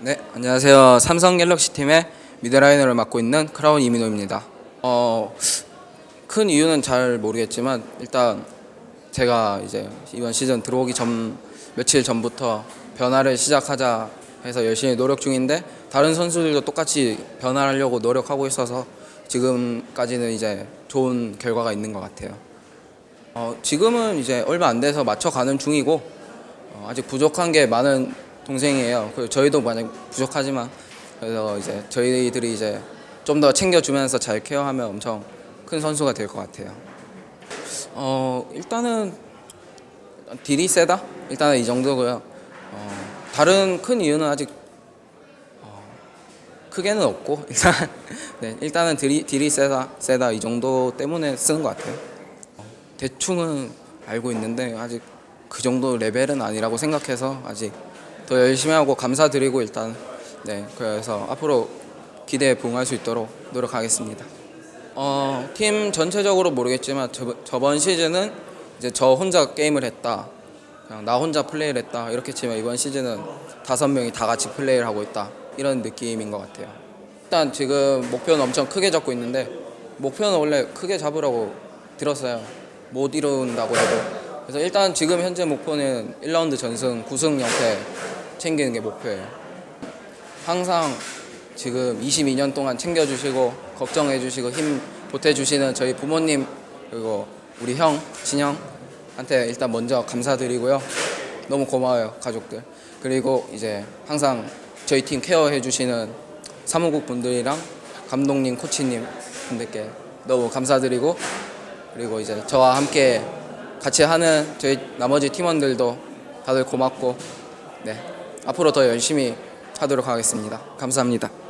네, 안녕하세요. 삼성 갤럭시 팀의 미드라이너를 맡고 있는 크라운 이민호입니다. 어, 큰 이유는 잘 모르겠지만 일단 제가 이제 이번 시즌 들어오기 전 며칠 전부터 변화를 시작하자 해서 열심히 노력 중인데 다른 선수들도 똑같이 변화하려고 노력하고 있어서 지금까지는 이제 좋은 결과가 있는 것 같아요. 어, 지금은 이제 얼마 안 돼서 맞춰가는 중이고 어, 아직 부족한 게 많은 동생이에요. 그리고 저희도 만약 부족하지만 그래서 이제 저희들이 이제 좀 더 챙겨주면서 잘 케어하면 엄청 큰 선수가 될 것 같아요. 어 일단은 딜이 세다. 일단은 이 정도고요. 어, 다른 큰 이유는 아직 어, 크게는 없고 일단 네 일단은 딜이, 딜이 세다 세다 이 정도 때문에 쓰는 것 같아요. 어, 대충은 알고 있는데 아직 그 정도 레벨은 아니라고 생각해서 아직 더 열심히 하고 감사드리고 일단 네 그래서 앞으로 기대에 부응할 수 있도록 노력하겠습니다. 어, 팀 전체적으로 모르겠지만 저, 저번 시즌은 이제 저 혼자 게임을 했다. 그냥 나 혼자 플레이를 했다. 이렇게 치면 이번 시즌은 다섯 명이 다 같이 플레이를 하고 있다. 이런 느낌인 것 같아요. 일단 지금 목표는 엄청 크게 잡고 있는데 목표는 원래 크게 잡으라고 들었어요. 못 이룬다고 해도. 그래서 일단 지금 현재 목표는 1라운드 전승 9승 0패 챙기는 게 목표예요. 항상 지금 22년 동안 챙겨주시고 걱정해주시고 힘 보태주시는 저희 부모님 그리고 우리 형 친형한테 일단 먼저 감사드리고요. 너무 고마워요 가족들. 그리고 이제 항상 저희 팀 케어해주시는 사무국 분들이랑 감독님, 코치님 분들께 너무 감사드리고 그리고 이제 저와 함께 같이 하는 저희 나머지 팀원들도 다들 고맙고 네 앞으로 더 열심히 하도록 하겠습니다. 감사합니다.